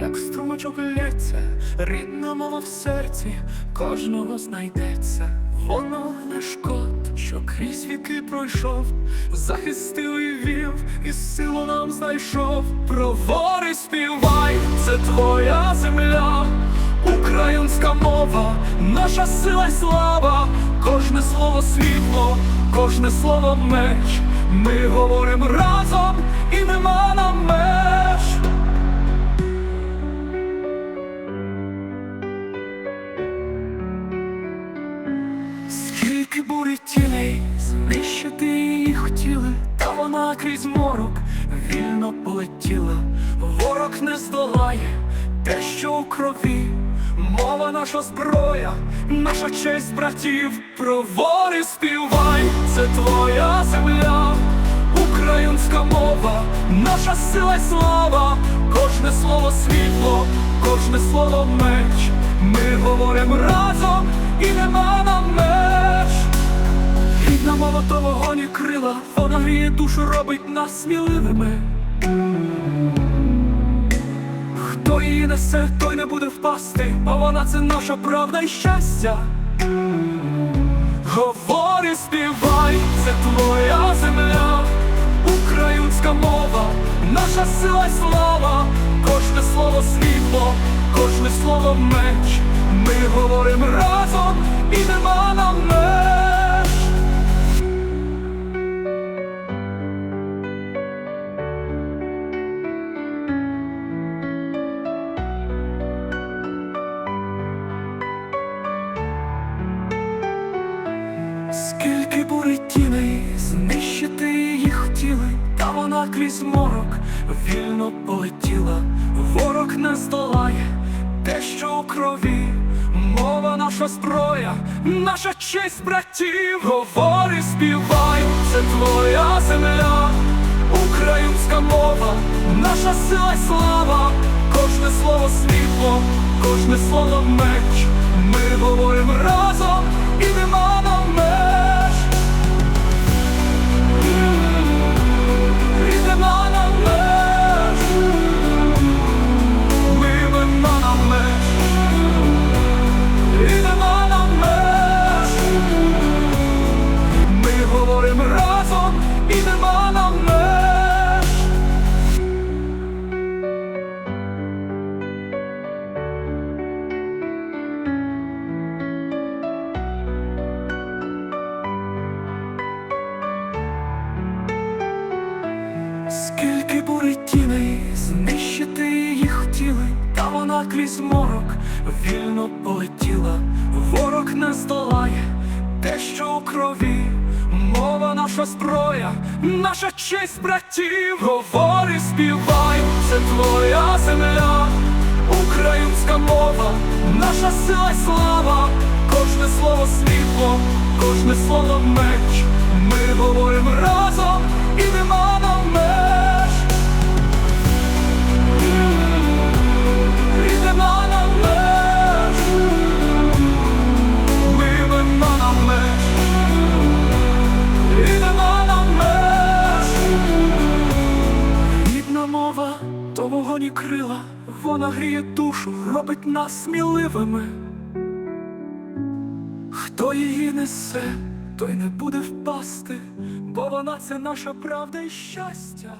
як струмочок лється, рідна мова в серці кожного знайдеться. Воно не шкод, що крізь віки пройшов, захистив і вів, і силу нам знайшов. Провори співай, це твоя земля, українська мова, наша сила й слава, кожне слово світло, кожне слово меч. Ми говоримо разом і нема нам меж. Вільно полетіла. Ворог не здолає те, що у крові. Мова наша зброя, наша честь братів, провори співай, це твоя земля, українська мова, наша сила й слава, кожне слово світло, кожне слово меч. Ми говоримо разом і нема нам меж. Рідна мова то вогонь і крила, вона гріє душу, робить нас сміливими. Хто її несе, той не буде впасти, бо вона це наша правда і щастя. Говори, співай, це твоя земля, українська мова, наша сила й слава, кожне слово світло, кожне слово меч. Ми говоримо разом і нема нам меж. Скільки бурить тіней, знищити її хотіли, та вона крізь морок вільно полетіла, ворог не здолає те, що у крові, мова наша зброя, наша честь братів, говори, співай, це твоя земля, українська мова, наша сила й слава, кожне слово світло, кожне слово меч. Ми говоримо разом і нема нам меж. Скільки бурить тіней, знищити її хотіли, та вона крізь морок вільно полетіла, ворог не здолає те, що у крові, мова наша зброя, наша честь братів, говори, співай, це твоя земля, українська мова, наша сила й слава, кожне слово світло, кожне слово меч. Ми говоримо разом і нема Мова, то вогонь крила, вона гріє душу, робить нас сміливими. Хто її несе, той не буде впасти, бо вона це наша правда і щастя.